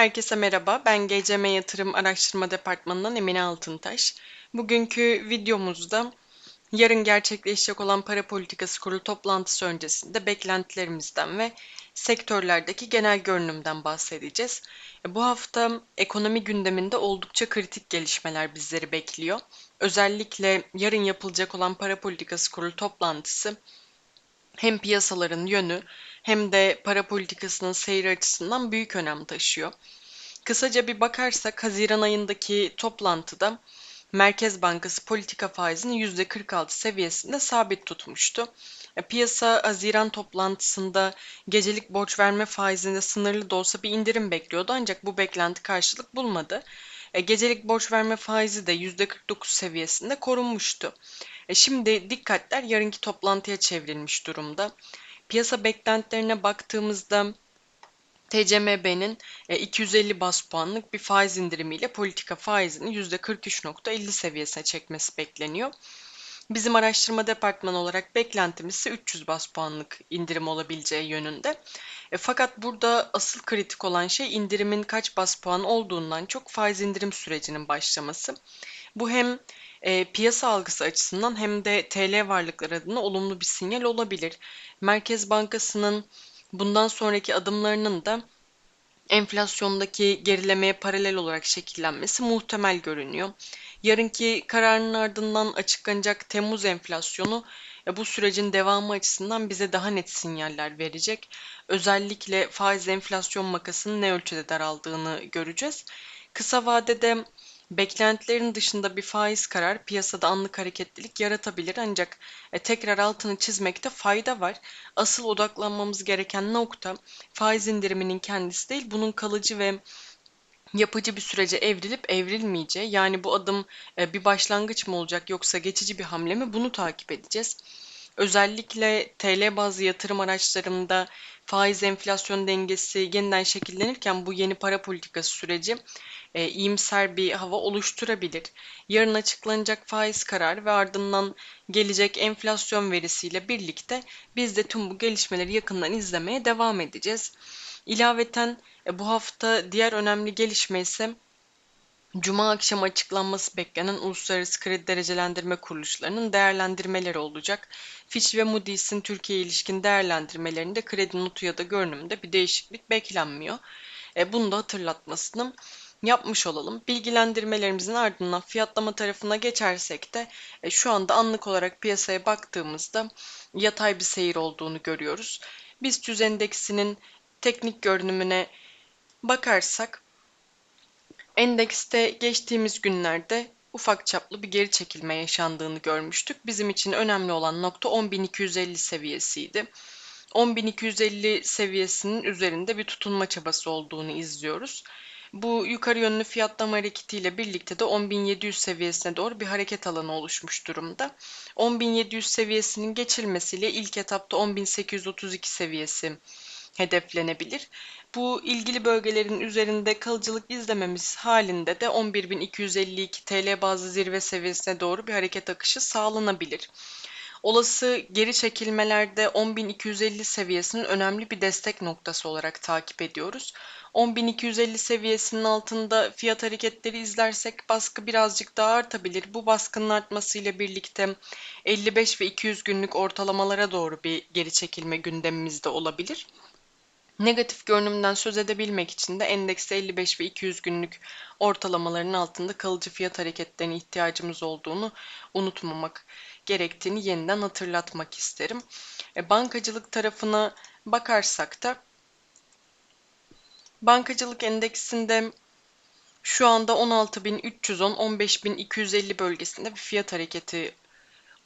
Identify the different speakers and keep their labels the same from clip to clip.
Speaker 1: Herkese merhaba. Ben GCM Yatırım Araştırma Departmanı'ndan Emine Altıntaş. Bugünkü videomuzda yarın gerçekleşecek olan para politikası kurulu toplantısı öncesinde beklentilerimizden ve sektörlerdeki genel görünümden bahsedeceğiz. Bu hafta ekonomi gündeminde oldukça kritik gelişmeler bizleri bekliyor. Özellikle yarın yapılacak olan para politikası kurulu toplantısı hem piyasaların yönü hem de para politikasının seyri açısından büyük önem taşıyor. Kısaca bir bakarsak Haziran ayındaki toplantıda Merkez Bankası politika faizini %46 seviyesinde sabit tutmuştu. E, piyasa Haziran toplantısında gecelik borç verme faizinde sınırlı da olsa bir indirim bekliyordu ancak bu beklenti karşılık bulmadı. E, gecelik borç verme faizi de %49 seviyesinde korunmuştu. E, şimdi dikkatler yarınki toplantıya çevrilmiş durumda. Piyasa beklentilerine baktığımızda TCMB'nin 250 e, bas puanlık bir faiz indirimiyle politika faizini %43.50 seviyesine çekmesi bekleniyor. Bizim araştırma departmanı olarak beklentimiz ise 300 bas puanlık indirim olabileceği yönünde. E, fakat burada asıl kritik olan şey indirimin kaç bas puan olduğundan çok faiz indirim sürecinin başlaması. Bu hem e, piyasa algısı açısından hem de TL varlıklar adına olumlu bir sinyal olabilir. Merkez Bankası'nın bundan sonraki adımlarının da enflasyondaki gerilemeye paralel olarak şekillenmesi muhtemel görünüyor. Yarınki kararın ardından açıklanacak Temmuz enflasyonu e, bu sürecin devamı açısından bize daha net sinyaller verecek. Özellikle faiz enflasyon makasının ne ölçüde daraldığını göreceğiz. Kısa vadede Beklentilerin dışında bir faiz karar piyasada anlık hareketlilik yaratabilir ancak e, tekrar altını çizmekte fayda var. Asıl odaklanmamız gereken nokta faiz indiriminin kendisi değil, bunun kalıcı ve yapıcı bir sürece evrilip evrilmeyeceği. Yani bu adım e, bir başlangıç mı olacak yoksa geçici bir hamle mi bunu takip edeceğiz. Özellikle TL bazlı yatırım araçlarında faiz enflasyon dengesi yeniden şekillenirken bu yeni para politikası süreci e, iyimser bir hava oluşturabilir. Yarın açıklanacak faiz kararı ve ardından gelecek enflasyon verisiyle birlikte biz de tüm bu gelişmeleri yakından izlemeye devam edeceğiz. İlaveten e, bu hafta diğer önemli gelişme ise Cuma akşamı açıklanması beklenen uluslararası kredi derecelendirme kuruluşlarının değerlendirmeleri olacak. Fitch ve Moody's'in Türkiye ilişkin değerlendirmelerinde kredi notu ya da görünümde bir değişiklik beklenmiyor. E, bunu da hatırlatmasını yapmış olalım. Bilgilendirmelerimizin ardından fiyatlama tarafına geçersek de e, şu anda anlık olarak piyasaya baktığımızda yatay bir seyir olduğunu görüyoruz. BIST 100 endeksinin teknik görünümüne bakarsak endekste geçtiğimiz günlerde ufak çaplı bir geri çekilme yaşandığını görmüştük. Bizim için önemli olan nokta 10.250 seviyesiydi. 10.250 seviyesinin üzerinde bir tutunma çabası olduğunu izliyoruz. Bu yukarı yönlü fiyatlama hareketiyle birlikte de 10.700 seviyesine doğru bir hareket alanı oluşmuş durumda. 10.700 seviyesinin geçilmesiyle ilk etapta 10.832 seviyesi hedeflenebilir. Bu ilgili bölgelerin üzerinde kalıcılık izlememiz halinde de 11.252 TL bazı zirve seviyesine doğru bir hareket akışı sağlanabilir. Olası geri çekilmelerde 10.250 seviyesinin önemli bir destek noktası olarak takip ediyoruz. 10.250 seviyesinin altında fiyat hareketleri izlersek baskı birazcık daha artabilir. Bu baskının artmasıyla birlikte 55 ve 200 günlük ortalamalara doğru bir geri çekilme gündemimizde olabilir. Negatif görünümden söz edebilmek için de endekste 55 ve 200 günlük ortalamaların altında kalıcı fiyat hareketlerine ihtiyacımız olduğunu unutmamak gerektiğini yeniden hatırlatmak isterim. E, bankacılık tarafına bakarsak da bankacılık endeksinde şu anda 16.310-15.250 bölgesinde bir fiyat hareketi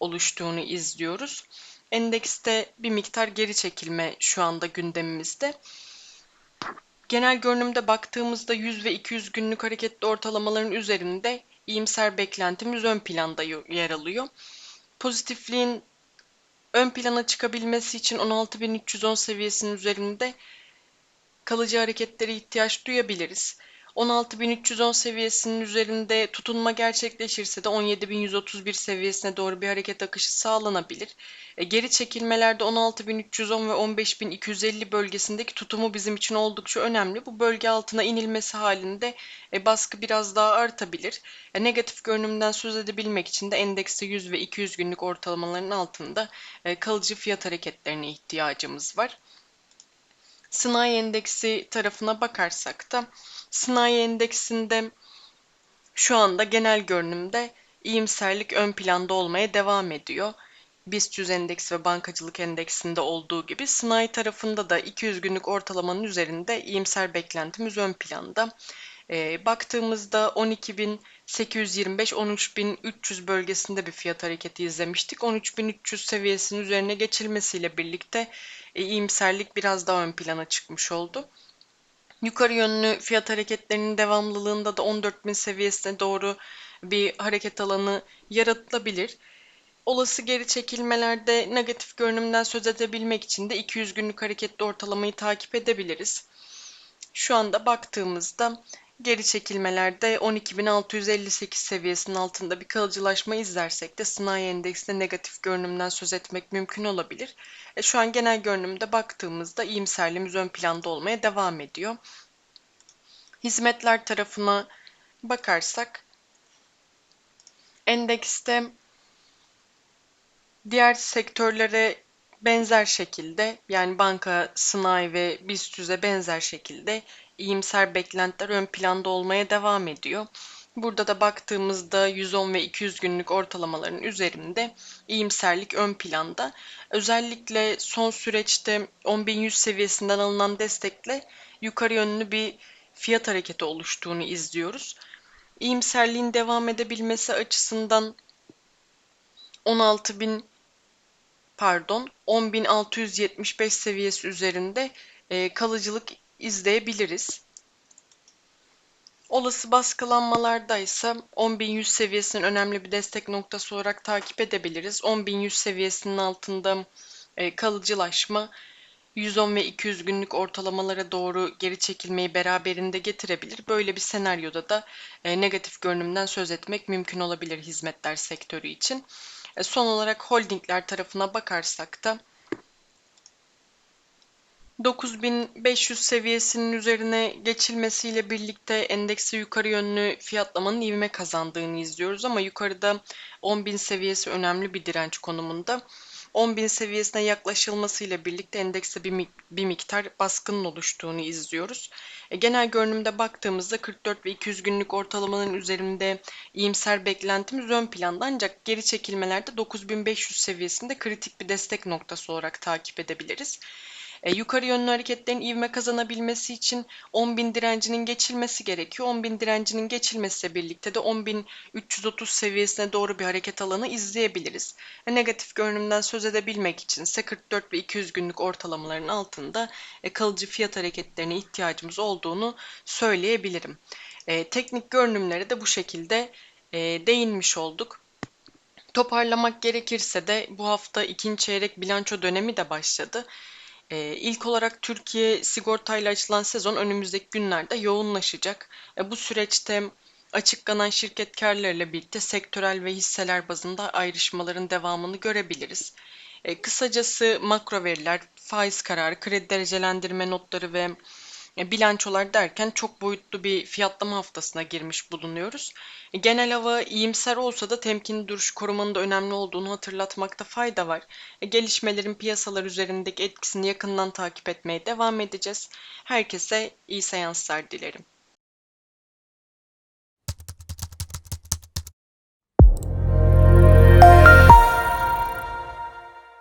Speaker 1: oluştuğunu izliyoruz. Endekste bir miktar geri çekilme şu anda gündemimizde. Genel görünümde baktığımızda 100 ve 200 günlük hareketli ortalamaların üzerinde iyimser beklentimiz ön planda yer alıyor. Pozitifliğin ön plana çıkabilmesi için 16.310 seviyesinin üzerinde kalıcı hareketlere ihtiyaç duyabiliriz. 16.310 seviyesinin üzerinde tutunma gerçekleşirse de 17.131 seviyesine doğru bir hareket akışı sağlanabilir. E, geri çekilmelerde 16.310 ve 15.250 bölgesindeki tutumu bizim için oldukça önemli. Bu bölge altına inilmesi halinde e, baskı biraz daha artabilir. E, negatif görünümden söz edebilmek için de endekste 100 ve 200 günlük ortalamaların altında kalıcı fiyat hareketlerine ihtiyacımız var. Sınai endeksi tarafına bakarsak da Sınai endeksinde şu anda genel görünümde iyimserlik ön planda olmaya devam ediyor. BIST 100 endeksi ve bankacılık endeksinde olduğu gibi Sınai tarafında da 200 günlük ortalamanın üzerinde iyimser beklentimiz ön planda. E, baktığımızda 12.825-13.300 bölgesinde bir fiyat hareketi izlemiştik. 13.300 seviyesinin üzerine geçilmesiyle birlikte e, iyimserlik biraz daha ön plana çıkmış oldu. Yukarı yönlü fiyat hareketlerinin devamlılığında da 14.000 seviyesine doğru bir hareket alanı yaratılabilir. Olası geri çekilmelerde negatif görünümden söz edebilmek için de 200 günlük hareketli ortalamayı takip edebiliriz. Şu anda baktığımızda geri çekilmelerde 12.658 seviyesinin altında bir kalıcılaşma izlersek de sınai endeksinde negatif görünümden söz etmek mümkün olabilir. E, şu an genel görünümde baktığımızda iyimserliğimiz ön planda olmaya devam ediyor. Hizmetler tarafına bakarsak endekste diğer sektörlere benzer şekilde yani banka, sanayi ve BIST benzer şekilde iyimser beklentiler ön planda olmaya devam ediyor. Burada da baktığımızda 110 ve 200 günlük ortalamaların üzerinde iyimserlik ön planda. Özellikle son süreçte 10.100 seviyesinden alınan destekle yukarı yönlü bir fiyat hareketi oluştuğunu izliyoruz. İyimserliğin devam edebilmesi açısından 16.000 pardon 10.675 seviyesi üzerinde e, kalıcılık izleyebiliriz. Olası baskılanmalarda ise 10.100 seviyesinin önemli bir destek noktası olarak takip edebiliriz. 10.100 seviyesinin altında e, kalıcılaşma 110 ve 200 günlük ortalamalara doğru geri çekilmeyi beraberinde getirebilir. Böyle bir senaryoda da e, negatif görünümden söz etmek mümkün olabilir hizmetler sektörü için. E, son olarak holdingler tarafına bakarsak da 9500 seviyesinin üzerine geçilmesiyle birlikte endekse yukarı yönlü fiyatlamanın ivme kazandığını izliyoruz ama yukarıda 10.000 seviyesi önemli bir direnç konumunda. 10.000 seviyesine yaklaşılmasıyla birlikte endekste bir, bir miktar baskının oluştuğunu izliyoruz. E, genel görünümde baktığımızda 44 ve 200 günlük ortalamanın üzerinde iyimser beklentimiz ön planda ancak geri çekilmelerde 9500 seviyesinde kritik bir destek noktası olarak takip edebiliriz. E, yukarı yönlü hareketlerin ivme kazanabilmesi için 10.000 direncinin geçilmesi gerekiyor. 10.000 direncinin geçilmesiyle birlikte de 10.330 seviyesine doğru bir hareket alanı izleyebiliriz. E, negatif görünümden söz edebilmek için ise 44 ve 200 günlük ortalamaların altında e, kalıcı fiyat hareketlerine ihtiyacımız olduğunu söyleyebilirim. E, teknik görünümleri de bu şekilde e, değinmiş olduk. Toparlamak gerekirse de bu hafta ikinci çeyrek bilanço dönemi de başladı. E, ilk olarak Türkiye sigortayla açılan sezon önümüzdeki günlerde yoğunlaşacak. E, bu süreçte açıklanan şirket karlarıyla birlikte sektörel ve hisseler bazında ayrışmaların devamını görebiliriz. E, kısacası makro veriler, faiz kararı, kredi derecelendirme notları ve e, bilançolar derken çok boyutlu bir fiyatlama haftasına girmiş bulunuyoruz. E, genel hava iyimser olsa da temkinli duruş korumanın da önemli olduğunu hatırlatmakta fayda var. E, gelişmelerin piyasalar üzerindeki etkisini yakından takip etmeye devam edeceğiz. Herkese iyi seanslar dilerim.